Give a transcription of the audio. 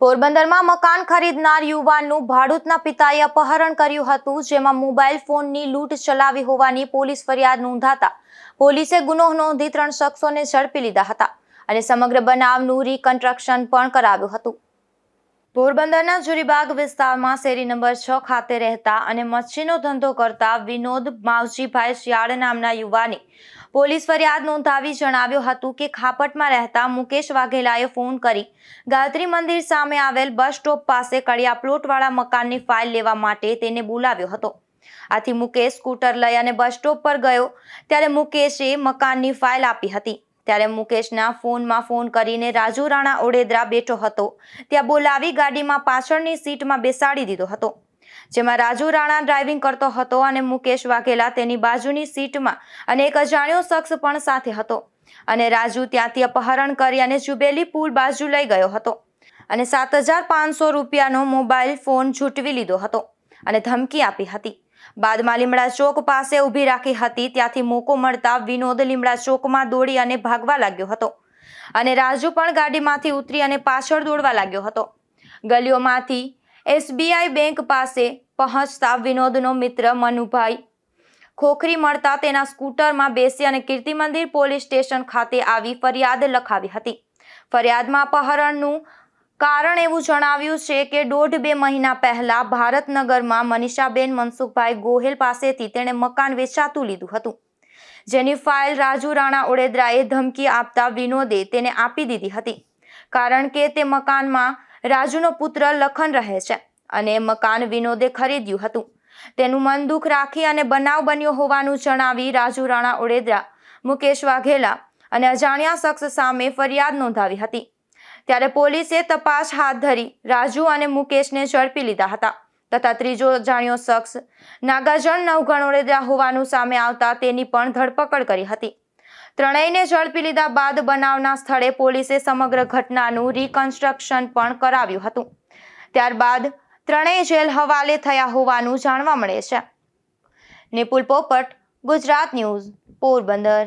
પોરબંદરમાં મકાન ખરીદનાર યુવાનનું ભાડૂતના પિતાએ અપહરણ કર્યું હતું, જેમાં મોબાઈલ ફોનની લૂંટ ચલાવી હોવાની પોલીસ ફરિયાદ નોંધાતા પોલીસે ગુનો નોંધી ત્રણ શખ્સોને ઝડપી લીધા હતા અને સમગ્ર બનાવનું રીકન્સ્ટ્રક્શન પણ કરાવ્યું હતું. પોરબંદરના જુરીબાગ વિસ્તારમાં શેરી નંબર છ ખાતે રહેતા અને મચ્છીનો ધંધો કરતા વિનોદ માવજીભાઈ શિયાળ નામના યુવાને પોલીસ ફરિયાદ નોંધાવી જણાવ્યું હતું કે ખાપટમાં રહેતા મુકેશ વાઘેલાએ ફોન કરી ગાયત્રી મંદિર સામે આવેલ બસ સ્ટોપ પાસે કડિયા પ્લોટવાળા મકાનની ફાઇલ લેવા માટે તેને બોલાવ્યો હતો. આથી મુકેશ સ્કૂટર લઈ અને બસ સ્ટોપ પર ગયો. ત્યારે મુકેશે મકાનની ફાઇલ આપી હતી. ત્યારે મુકેશના ફોનમાં ફોન કરીને રાજુ રાણા ઓડેદરા બેઠો હતો. ત્યાં બોલાવી ગાડીમાં પાછળની સીટમાં બેસાડી દીધો હતો. જેમાં રાજુ રાણા ડ્રાઇવિંગ કરતો હતો અને મુકેશ વાઘેલા તેની બાજુની સીટમાં અને એક અજાણ્યો શખ્સ પણ સાથે હતો. અને રાજુ ત્યાંથી અપહરણ કરી અને જુબેલી પુલ બાજુ લઈ ગયો હતો. અને સાત હજાર પાંચસો રૂપિયાનો મોબાઈલ ફોન છૂટવી લીધો હતો અને ધમકી આપી હતી. બાદમાં લીમડા ચોક પાસે ઊભી રાખી હતી, ત્યાંથી મોકો મળતા વિનોદ લીમડા ચોકમાં દોડી અને ભાગવા લાગ્યો હતો. અને રાજુ પણ ગાડીમાંથી ઉતરી અને પાછળ દોડવા લાગ્યો હતો. ગલીઓમાંથી એસબીઆઈ બેંક પાસે પહોંચતા વિનોદનો મિત્ર મનુભાઈ. ખોખરી મળતા તેના સ્કૂટરમાં બેસી અને કીર્તિ મંદિર પોલીસ સ્ટેશન ખાતે આવી ફરિયાદ લખાવી હતી. ફરિયાદમાં અપહરણનું કારણ એવું જણાવ્યું છે કે દોઢ બે મહિના પહેલા ભારતનગરમાં મનીષાબેન મનસુખભાઈ ગોહેલ પાસેથી તેણે મકાન વેચાતું લીધું હતું. જેની ફાઇલ રાજુ રાણા ઓડેદરાએ ધમકી આપતા વિનોદે તેને આપી દીધી હતી. કારણ કે તે મકાનમાં રાજુનો પુત્ર લખન રહે છે અને મકાન વિનોદે ખરીદ્યું હતું. તેનું મન દુઃખ રાખી અને બનાવ બન્યો હોવાનું જણાવી રાજુ રાણા ઓડેદરા, મુકેશ વાઘેલા અને અજાણ્યા શખ્સ સામે ફરિયાદ નોંધાવી હતી. ત્યારે પોલીસે તપાસ હાથ ધરી રાજુ અને મુકેશને ઝડપી લીધા હતા તથા ત્રીજો અજાણ્યો શખ્સ, નાગાજણ નવગણ ઓડેદરા હોવાનું સામે આવતા તેની પણ ધરપકડ કરી હતી. ત્રણેયને ઝડપી લીધા બાદ બનાવના સ્થળે પોલીસે સમગ્ર ઘટનાનું રિકન્સ્ટ્રક્શન પણ કરાવ્યું હતું. ત્યારબાદ ત્રણેય જેલ હવાલે થયા હોવાનું જાણવા મળે છે. નિપુલ પોપટ, ગુજરાત ન્યૂઝ, પોરબંદર.